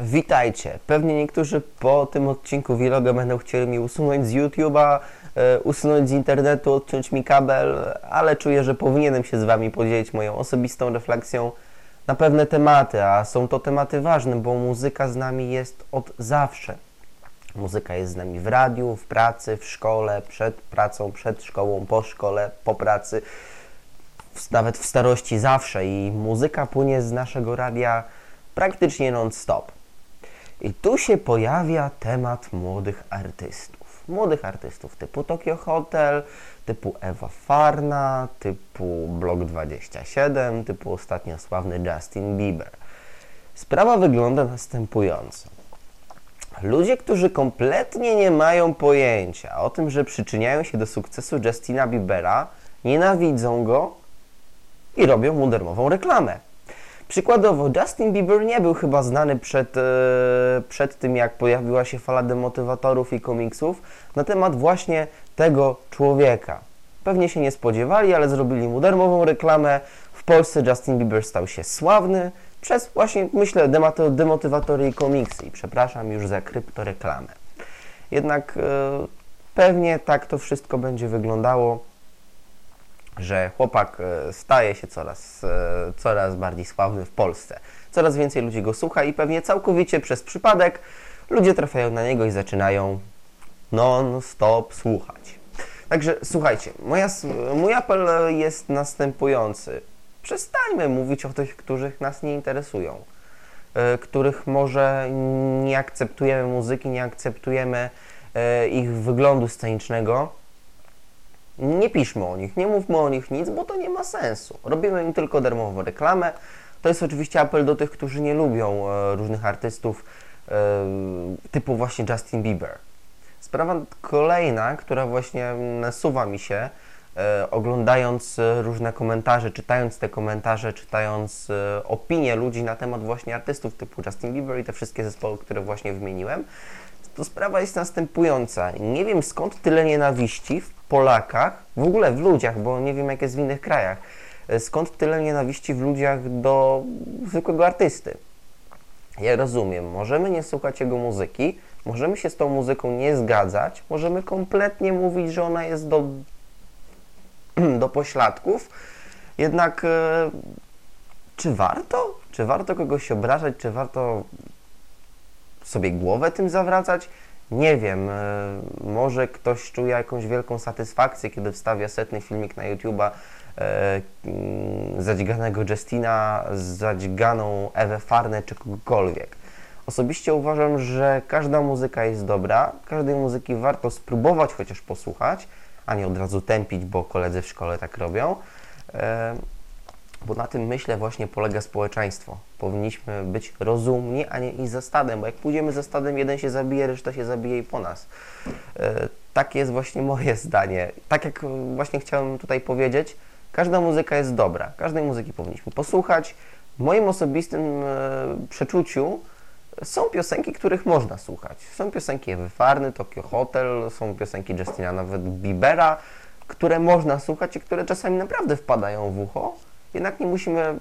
Witajcie. Pewnie niektórzy po tym odcinku vloga będą chcieli mi usunąć z YouTube'a, e, usunąć z internetu, odciąć mi kabel, ale czuję, że powinienem się z Wami podzielić moją osobistą refleksją na pewne tematy, a są to tematy ważne, bo muzyka z nami jest od zawsze. Muzyka jest z nami w radiu, w pracy, w szkole, przed pracą, przed szkołą, po szkole, po pracy, nawet w starości zawsze i muzyka płynie z naszego radia praktycznie non-stop. I tu się pojawia temat młodych artystów. Młodych artystów typu Tokyo Hotel, typu Ewa Farna, typu Blok 27, typu ostatnio sławny Justin Bieber. Sprawa wygląda następująco. Ludzie, którzy kompletnie nie mają pojęcia o tym, że przyczyniają się do sukcesu Justina Biebera, nienawidzą go i robią mu darmową reklamę. Przykładowo, Justin Bieber nie był chyba znany przed, e, przed tym, jak pojawiła się fala demotywatorów i komiksów na temat właśnie tego człowieka. Pewnie się nie spodziewali, ale zrobili mu darmową reklamę. W Polsce Justin Bieber stał się sławny przez właśnie, myślę, demotywatory i komiksy. I przepraszam już za kryptoreklamę. Jednak e, pewnie tak to wszystko będzie wyglądało że chłopak e, staje się coraz, e, coraz bardziej sławny w Polsce. Coraz więcej ludzi go słucha i pewnie całkowicie przez przypadek ludzie trafiają na niego i zaczynają non-stop słuchać. Także słuchajcie, moja, mój apel jest następujący. Przestańmy mówić o tych, których nas nie interesują, e, których może nie akceptujemy muzyki, nie akceptujemy ich wyglądu scenicznego, nie piszmy o nich, nie mówmy o nich nic, bo to nie ma sensu. Robimy im tylko darmową reklamę. To jest oczywiście apel do tych, którzy nie lubią e, różnych artystów e, typu właśnie Justin Bieber. Sprawa kolejna, która właśnie nasuwa mi się, e, oglądając e, różne komentarze, czytając te komentarze, czytając e, opinie ludzi na temat właśnie artystów typu Justin Bieber i te wszystkie zespoły, które właśnie wymieniłem, to sprawa jest następująca. Nie wiem skąd tyle nienawiści w Polakach, w ogóle w ludziach, bo nie wiem jak jest w innych krajach, e, skąd tyle nienawiści w ludziach do zwykłego artysty. Ja rozumiem, możemy nie słuchać jego muzyki, możemy się z tą muzyką nie zgadzać, możemy kompletnie mówić, że ona jest do, do pośladków, jednak e, czy warto? Czy warto kogoś obrażać? Czy warto sobie głowę tym zawracać? Nie wiem, e, może ktoś czuje jakąś wielką satysfakcję, kiedy wstawia setny filmik na YouTube'a e, mm, zadźganego Justina, zadźganą Ewę Farnę czy kogokolwiek. Osobiście uważam, że każda muzyka jest dobra, każdej muzyki warto spróbować chociaż posłuchać, a nie od razu tępić, bo koledzy w szkole tak robią. E, bo na tym myślę właśnie polega społeczeństwo. Powinniśmy być rozumni, a nie iść za stadem, bo jak pójdziemy za stadem, jeden się zabije, reszta się zabije i po nas. Takie jest właśnie moje zdanie. Tak jak właśnie chciałem tutaj powiedzieć, każda muzyka jest dobra, każdej muzyki powinniśmy posłuchać. W moim osobistym e, przeczuciu są piosenki, których można słuchać. Są piosenki Ewy Farny, Tokyo Hotel, są piosenki Justina, nawet Biebera, które można słuchać i które czasami naprawdę wpadają w ucho. Jednak nie musimy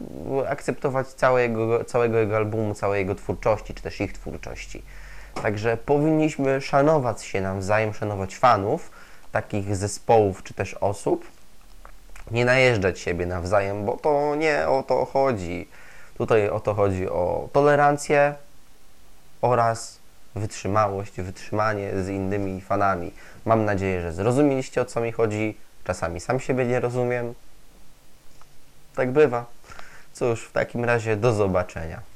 akceptować całego, całego jego albumu, całej jego twórczości, czy też ich twórczości. Także powinniśmy szanować się nawzajem, szanować fanów takich zespołów czy też osób, nie najeżdżać siebie nawzajem, bo to nie o to chodzi. Tutaj o to chodzi o tolerancję oraz wytrzymałość, wytrzymanie z innymi fanami. Mam nadzieję, że zrozumieliście o co mi chodzi. Czasami sam siebie nie rozumiem. Tak bywa. Cóż, w takim razie do zobaczenia.